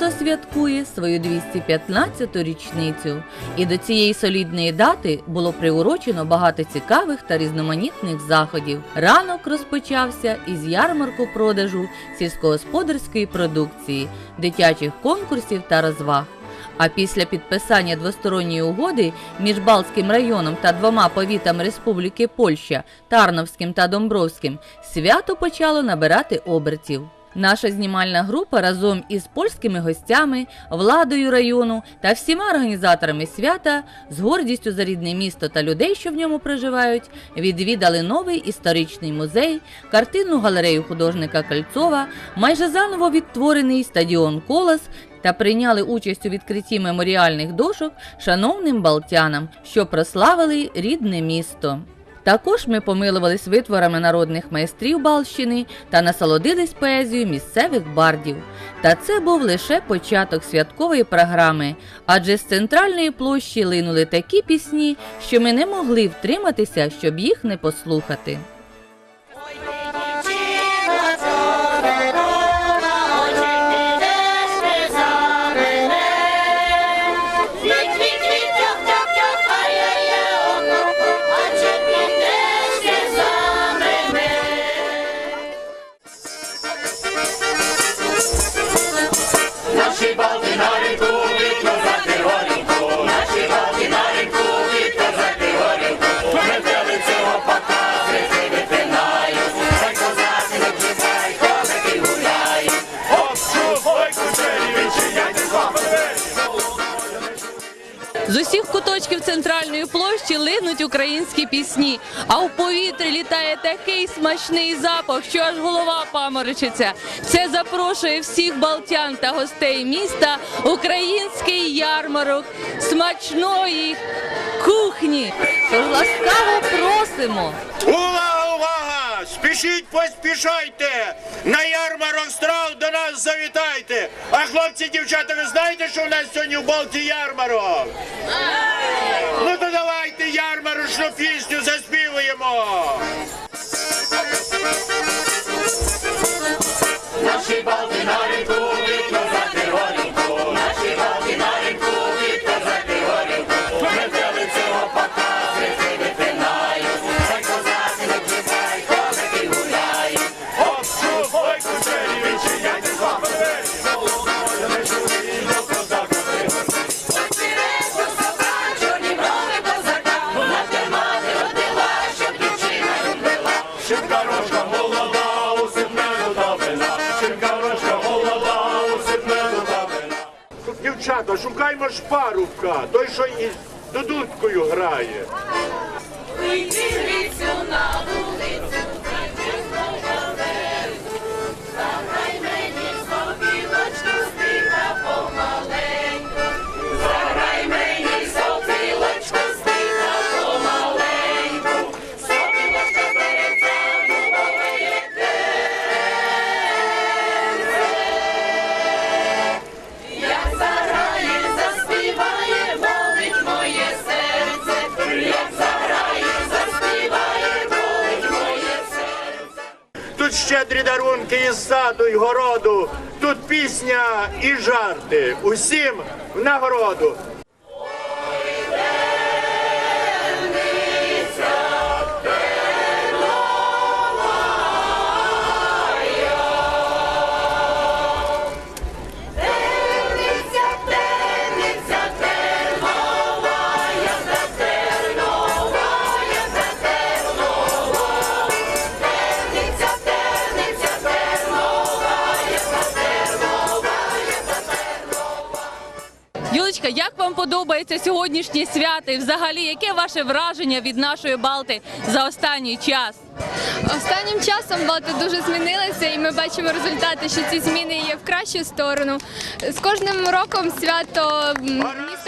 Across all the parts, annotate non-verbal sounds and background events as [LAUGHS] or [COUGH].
Місто святкує свою 215-ту річницю, і до цієї солідної дати було приурочено багато цікавих та різноманітних заходів. Ранок розпочався із ярмарку продажу сільськогосподарської продукції, дитячих конкурсів та розваг. А після підписання двосторонньої угоди між Балтським районом та двома повітами Республіки Польща Тарновським та Домбровським свято почало набирати обертів. Наша знімальна група разом із польськими гостями, владою району та всіма організаторами свята з гордістю за рідне місто та людей, що в ньому проживають, відвідали новий історичний музей, картинну галерею художника Кольцова, майже заново відтворений стадіон Колос та прийняли участь у відкритті меморіальних дошок шановним балтянам, що прославили рідне місто. Також ми помилувались витворами народних майстрів Балщини та насолодились поезією місцевих бардів. Та це був лише початок святкової програми, адже з центральної площі линули такі пісні, що ми не могли втриматися, щоб їх не послухати. Наші балки З усіх куточків центральної площі линуть українські пісні, а у повітрі літає такий смачний запах, що аж голова паморочиться. Це запрошує всіх балтян та гостей міста український ярмарок смачної кухні. Тож ласкаво просимо. Спішіть, поспішайте! На ярмарок страв до нас завітайте! А хлопці, дівчата, ви знаєте, що в нас сьогодні в Балті ярмарок? Ну то давайте ярмарочну пісню заспіваємо! Наші балки на ринку, відказати і жарти. Усім в нагороду. Подобається сьогоднішнє свято? І взагалі, яке ваше враження від нашої Балти за останній час? Останнім часом Балти дуже змінилися, і ми бачимо результати, що ці зміни є в кращу сторону. З кожним роком свято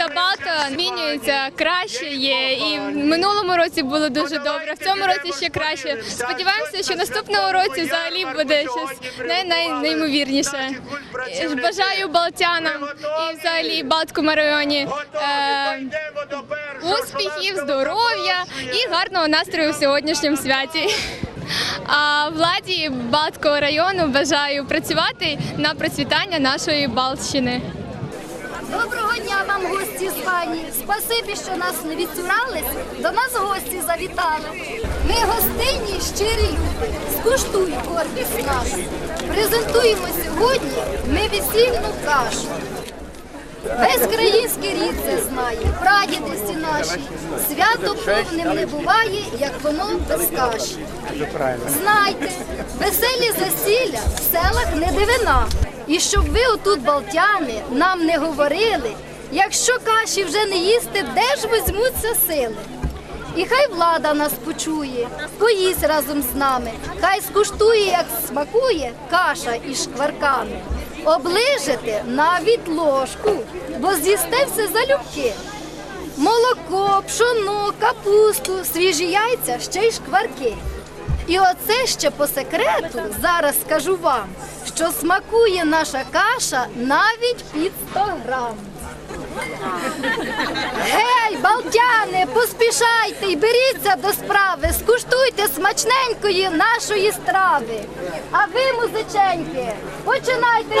м, змінюється, краще є. І в минулому році було дуже добре, в цьому році ще краще. Сподіваємося, що наступного році взагалі буде щось най- най- неймовірніше. Бажаю балтянам і взагалі Балтському районі. Е. Успіхів, здоров'я і гарного настрою в сьогоднішньому святі. А владі Балтського району бажаю працювати на процвітання нашої Балтщини. Доброго дня вам, гості з пані. Спасибі, що нас не відсурались, до нас гості завітали. Ми гостинні, щирі люди. Скуштуй корпіс нас. Презентуємо сьогодні ми весільну кашу. Весь країнський рід це знає, прадідусі наші. Свято повним не буває, як воно без каші. Знайте, веселі засілля в селах не дивина. І щоб ви отут, балтяни, нам не говорили, якщо каші вже не їсти, де ж візьмуться сили? І хай влада нас почує, поїсть разом з нами, хай скуштує, як смакує каша із шкварками. Оближете навіть ложку, бо з'їсте все залюбки. Молоко, пшоно, капусту, свіжі яйця, ще й шкварки. І оце ще по секрету зараз скажу вам, що смакує наша каша навіть під 100 грам. Гей, балтяни, поспішайте і беріться до справи, скуштуйте смачненької нашої страви. А ви, музиченьки, починайте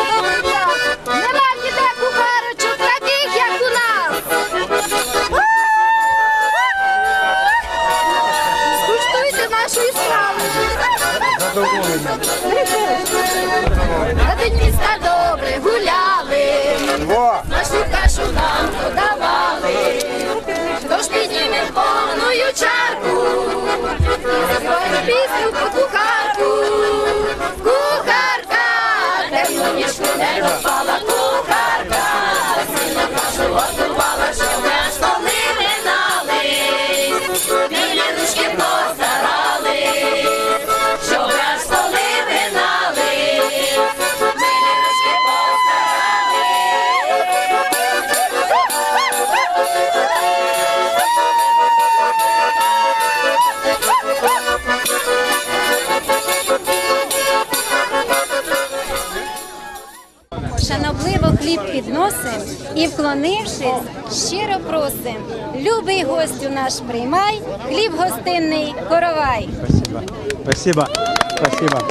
пісню кухарку. Кухарка, темну ніжку не розпала і, вклонившись, щиро просим. Любий гостю наш приймай, хліб гостинний коровай. Спасибо. Спасибо.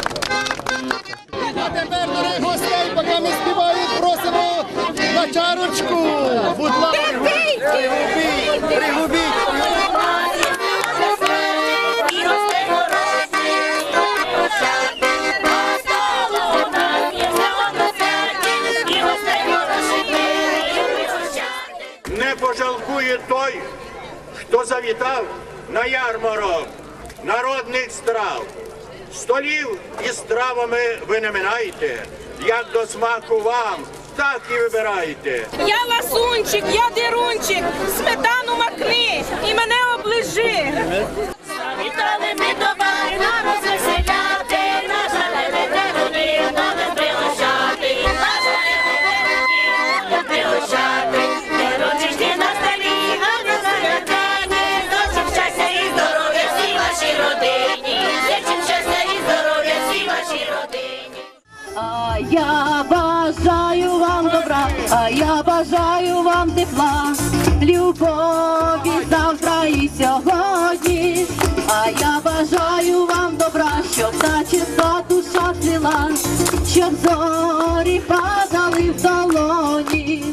Пожалкує той, хто завітав на ярмарок народних страв. Столів із стравами ви не минайте, як до смаку вам, так і вибирайте. Я ласунчик, я дирунчик, сметану макни і мене оближи. Вітали ми до бали А я бажаю вам добра, а я бажаю вам тепла, любові завтра і сьогодні. А я бажаю вам добра, щоб та чиста душа цвіла, щоб зорі падали в долоні.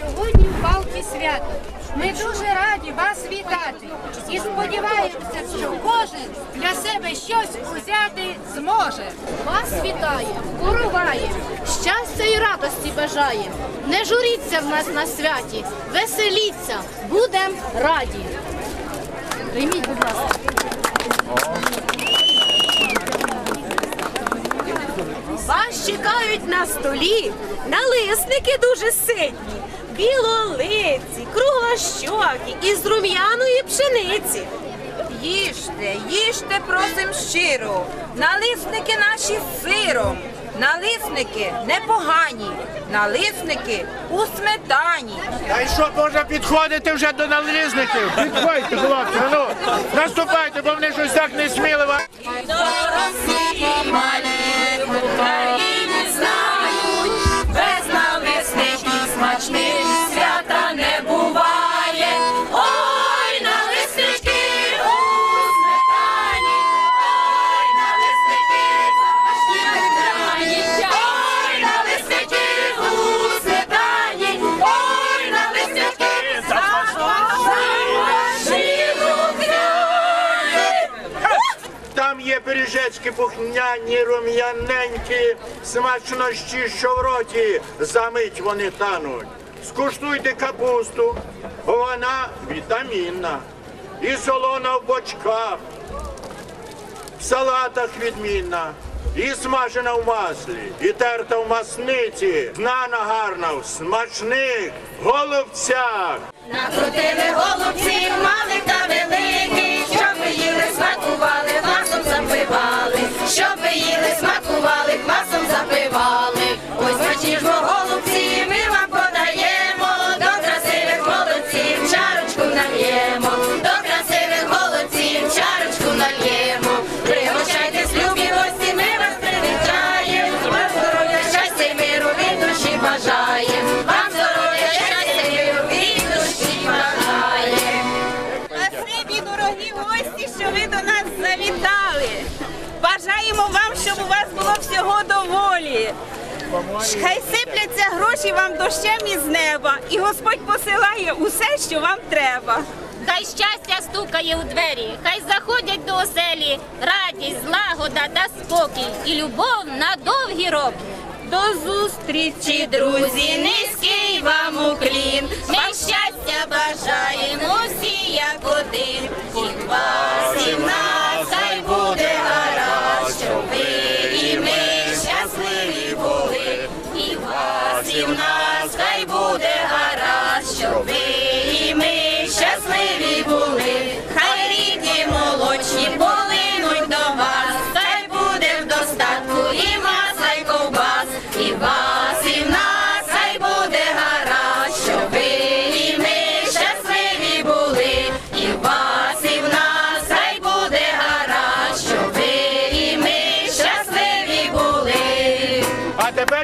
Сьогодні Балті свято. Ми дуже раді вас вітати і сподіваємося, що кожен для себе щось узяти зможе. Вас вітає, короває, щастя і радості бажає. Не журіться в нас на святі, веселіться, будем раді. Прийміть, будь ласка. Вас чекають на столі налисники дуже ситні, білолиці, круглощокі із рум'яної пшениці. Їжте, їжте, просим щиро, налисники наші з сиром, налисники непогані, налисники у сметані. Та й що можна підходити вже до налізників? Підходьте, хлопці, ну наступайте, бо вони щось так несміливо. До Росії малі Україні налисників смачних пиріжечки пухняні, рум'яненькі, смачнощі, що в роті, замить вони тануть. Скуштуйте капусту, вона вітамінна. І солона в бочках, в салатах відмінна, і смажена в маслі, і терта в масниці, знана гарна в смачних голубцях. Накрутили голубців малих та великих, щоб ми їли, смакували, квасом запивали, вам дощем із неба, і Господь посилає усе, що вам треба. Хай щастя стукає у двері, хай заходять до оселі радість, злагода та спокій і любов на довгі роки. До зустрічі, друзі, низький вам уклін. Ми щастя бажаємо всі як один. І вас, і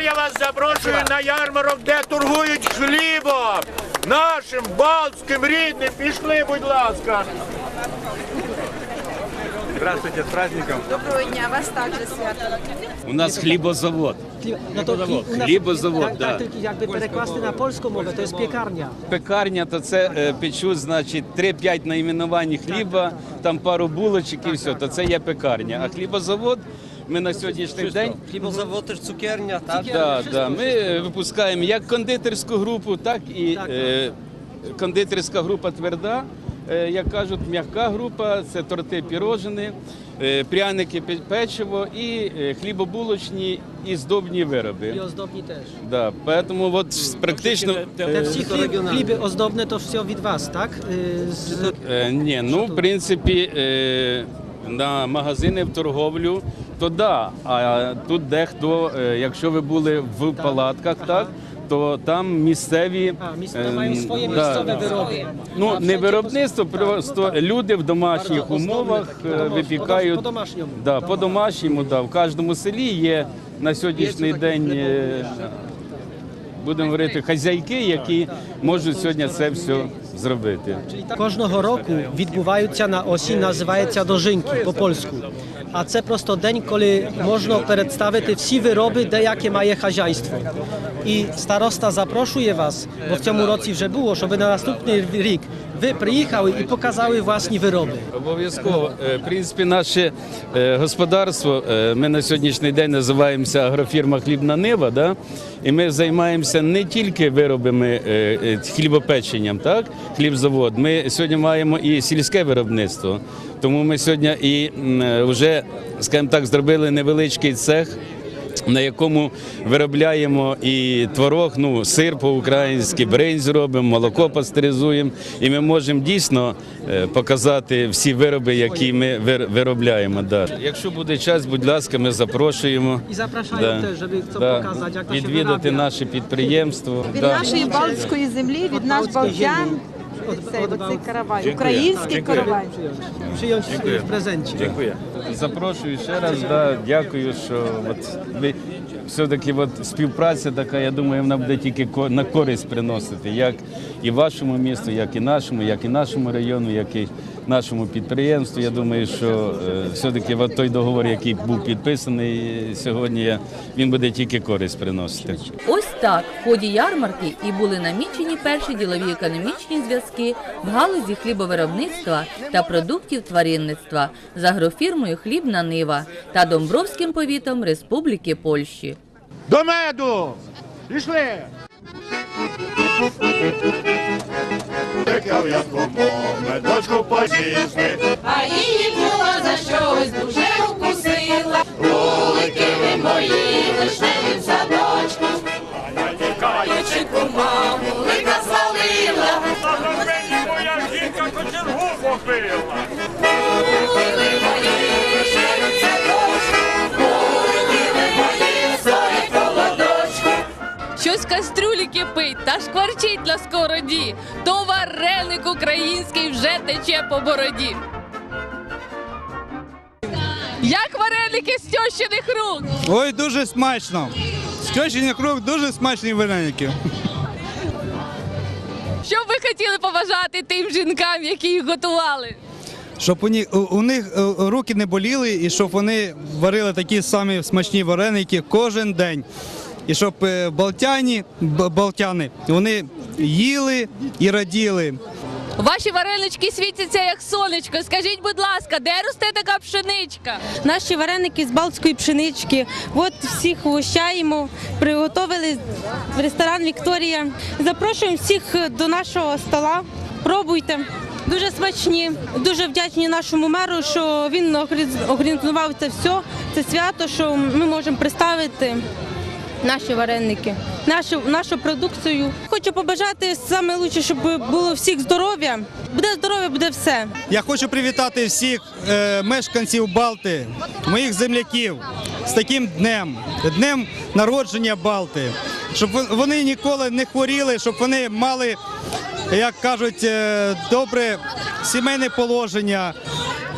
тепер я вас запрошую на ярмарок, де торгують хлібом. Нашим балтським рідним. Пішли, будь ласка. Здравствуйте, с праздником. Доброго дня, вас також свято. У нас хлібозавод. Nas, Хлібозавод, да. tak, tylko jakby перекласти на польську мову, то є пекарня. Пекарня, то це е, печуть, значить, 3-5 найменувань хліба, там пару булочок і все, то це є пекарня. А хлібозавод ми на сьогоднішній день Хлібозавод цукерня, так? да, да, ми випускаємо як кондитерську групу, так і е, кондитерська група тверда. е, Як кажуть, м'яка група це торти пірожини, е, пряники, печиво і хлібобулочні і здобні вироби. І оздобні теж. Да, поэтому от практично Те е, всі хліб, хліби оздобне, то все від вас, так? З- ні, ну в принципі на магазини в торговлю, то да. А тут дехто, е, якщо ви були в палатках, так. То там місцеві А, місцеві е, мають своє да. місцеве вироби. Ну не виробництво, просто люди в домашніх умовах е, випікають По-домашньому. Да, по домашньому, да. В кожному селі є на сьогоднішній день. е, Будемо говорити, хазяйки, які можуть сьогодні це все зробити. Кожного року відбуваються на осінь, називається дожинки по польську. А це просто день, коли можна представити всі вироби, де яке має хазяйство. І староста запрошує вас, бо в цьому році вже було, щоб на наступний рік ви приїхали і показали власні вироби. Обов'язково. Е, В принципі, наше е, господарство, е, ми на сьогоднішній день називаємося агрофірма Хлібна Нива, да? і ми займаємося не тільки виробами хлібопеченням, так? хлібзавод. Ми сьогодні маємо і сільське виробництво. Тому ми сьогодні і вже, скажімо так, зробили невеличкий цех. На якому виробляємо і творог, ну сир по-українськи, бринзь робимо, молоко пастеризуємо, і ми можемо дійсно е, показати всі вироби, які ми вир- виробляємо. Да. Якщо буде час, будь ласка, ми запрошуємо І запрошуємо теж, щоб це показати, як відвідати наше підприємство. Від Да. нашої балтської землі, від наш балтян, цей, оцей каравай, український каравай. Przyjąć w prezencie. Дякую. Запрошую ще раз. Да, дякую, що от ви все-таки от співпраця така, я думаю, вона буде тільки ко- на користь приносити, як і вашому місту, як і нашому, як і нашому району, як і нашому підприємству. Я думаю, що е, все-таки от той договор, який був підписаний сьогодні, він буде тільки користь приносити. Ось так в ході ярмарки і були намічені перші ділові економічні зв'язки в галузі хлібовиробництва та продуктів тваринництва з агрофірмою Хлібна Нива та Домбровським повітом Республіки Польщі. До меду! Пішли! Чекав я кому, медочку позісти, А її була за щось дуже укусила. Вулики ви мої, вишневі в садочку. Тікаючи кума, вулика звалила. моя жінка кочергу попила. Вулики мої, вишневі в садочку. Вулики ви мої, стоять колодочку. Щось в кипить та шкварчить на скороді. То вареник український вже тече по бороді. Як вареники з тьощиних рук? Ой, дуже смачно. З тьощиних рук дуже смачні вареники. Що б ви хотіли побажати тим жінкам, які їх готували? Щоб у них, у, у них е, руки не боліли і щоб вони варили такі самі смачні вареники кожен день. І щоб е, балтяні, балтяни, вони їли і раділи. Ваші варенички світяться як сонечко. Скажіть, будь ласка, де росте така пшеничка? Наші вареники з балтської пшенички. От всіх угощаємо. Приготовили в ресторан Вікторія. Запрошуємо всіх до нашого стола. Пробуйте. Дуже смачні, дуже вдячні нашому меру, що він організ- організував це все, це свято, що ми можемо представити наші вареники, нашу, нашу продукцію. Хочу побажати саме лучше, щоб було всіх здоров'я. Буде здоров'я, буде все. Я хочу привітати всіх е, мешканців Балти, моїх земляків з таким днем, днем народження Балти, щоб вони ніколи не хворіли, щоб вони мали, як кажуть, е, добре сімейне положення,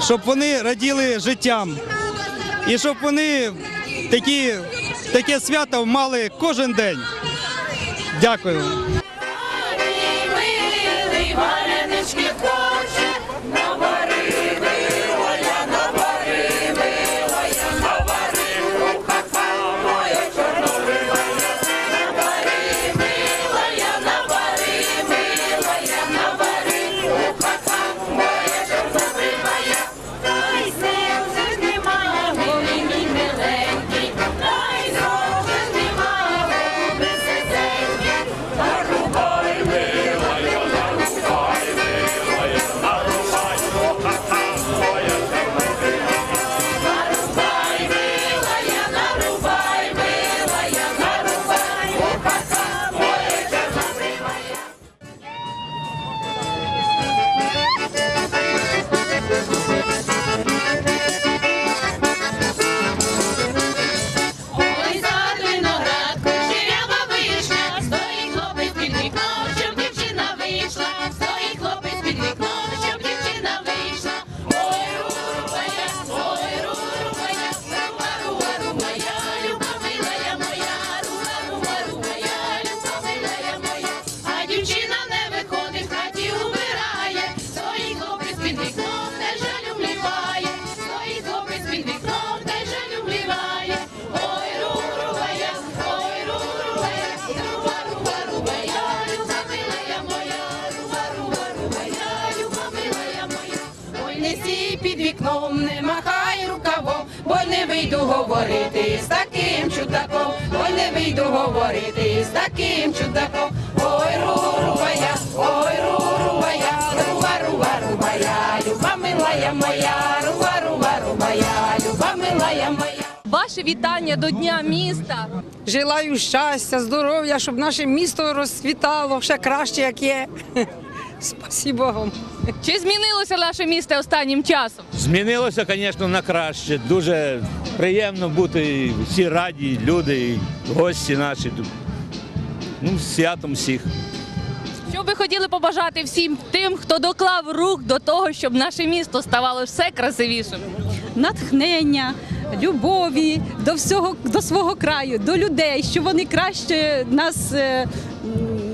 щоб вони раділи життям і щоб вони такі, таке свято мали кожен день. Дякую. Під вікном, не махай рукавом, бо не вийду говорити з таким чудаком, ой, не вийду говорити з таким чудаком. Ой, рурубая, ой, рурубая, руба, руба, рубая, люба милая моя, руба, руба, рубая, люба милая моя. Ваше вітання до Дня міста. Желаю щастя, здоров'я, щоб наше місто розцвітало ще краще, як є. [LAUGHS] Спасибо вам. Чи змінилося наше місто останнім часом? Змінилося, звісно, на краще. Дуже приємно бути, всі раді, люди, гості наші. Ну, з святом всіх. Що би хотіли побажати всім тим, хто доклав рук до того, щоб наше місто ставало все красивішим? натхнення, любові до всього до свого краю, до людей, щоб вони краще нас е,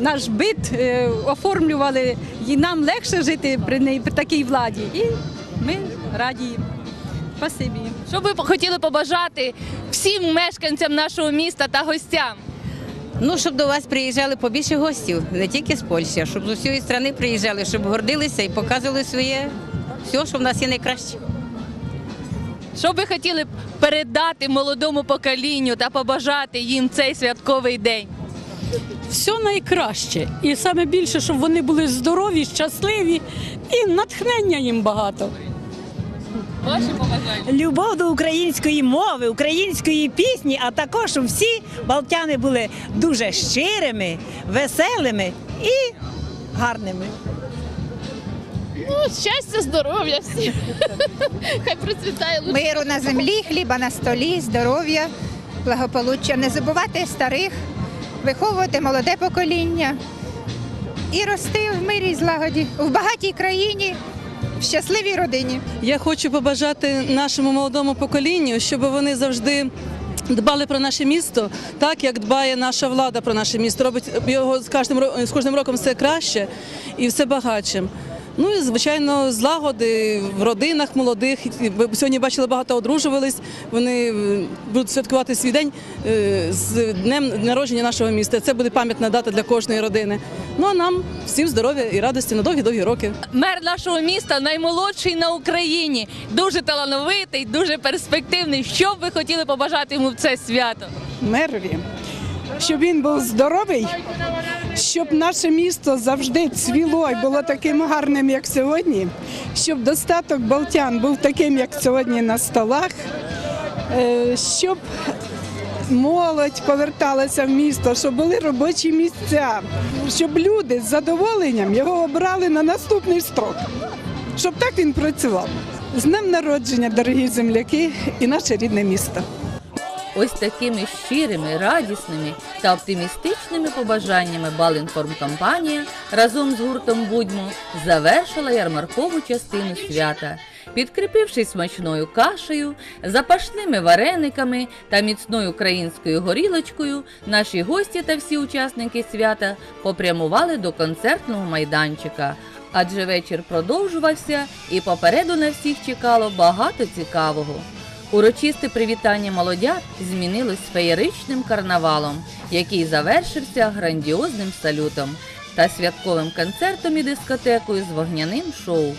наш бит е, оформлювали, і нам легше жити при, неї, при такій владі. І ми раді їм. Спасибі. Що ви хотіли побажати всім мешканцям нашого міста та гостям? Ну, щоб до вас приїжджали побільше гостів, не тільки з Польщі, а щоб з усієї країни приїжджали, щоб гордилися і показували своє все, що в нас є найкраще. Що ви хотіли передати молодому поколінню та побажати їм цей святковий день? Все найкраще. І саме більше, щоб вони були здорові, щасливі і натхнення їм багато. Побажання? Любов до української мови, української пісні, а також щоб всі балтяни були дуже щирими, веселими і гарними. Ну, щастя, здоров'я всім. [LAUGHS] Хай процвітає лише. Миру на землі, хліба на столі, здоров'я, благополуччя. Не забувати старих, виховувати молоде покоління і рости в мирі і злагоді в багатій країні, в щасливій родині. Я хочу побажати нашому молодому поколінню, щоб вони завжди дбали про наше місто, так як дбає наша влада про наше місто. Робить його з кожним з кожним роком все краще і все багатшим. Ну і звичайно, злагоди в родинах молодих. Ви сьогодні бачили, багато одружувались. Вони е, будуть святкувати свій день е, з днем народження нашого міста. Це буде пам'ятна дата для кожної родини. Ну а нам всім здоров'я і радості на довгі-довгі роки. Мер нашого міста наймолодший на Україні, дуже талановитий, дуже перспективний. Що б ви хотіли побажати йому в це свято? мерові, щоб він був здоровий, щоб наше місто завжди цвіло і було таким гарним, як сьогодні, щоб достаток балтян був таким, як сьогодні на столах, е, щоб молодь поверталася в місто, щоб були робочі місця, щоб люди з задоволенням його обрали на наступний строк, щоб так він працював. З днем народження, дорогі земляки, і наше рідне місто. Ось такими щирими, радісними та оптимістичними побажаннями Балінформкомпанія разом з гуртом Будьмо завершила ярмаркову частину свята. Підкріпившись смачною кашею, запашними варениками та міцною українською горілочкою, наші гості та всі учасники свята попрямували до концертного майданчика. Адже вечір продовжувався і попереду на всіх чекало багато цікавого. Урочисте привітання молодят змінилось феєричним карнавалом, який завершився грандіозним салютом та святковим концертом і дискотекою з вогняним шоу.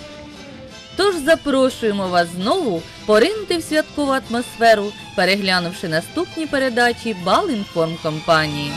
Тож запрошуємо вас знову поринути в святкову атмосферу, переглянувши наступні передачі Балінформ компанії.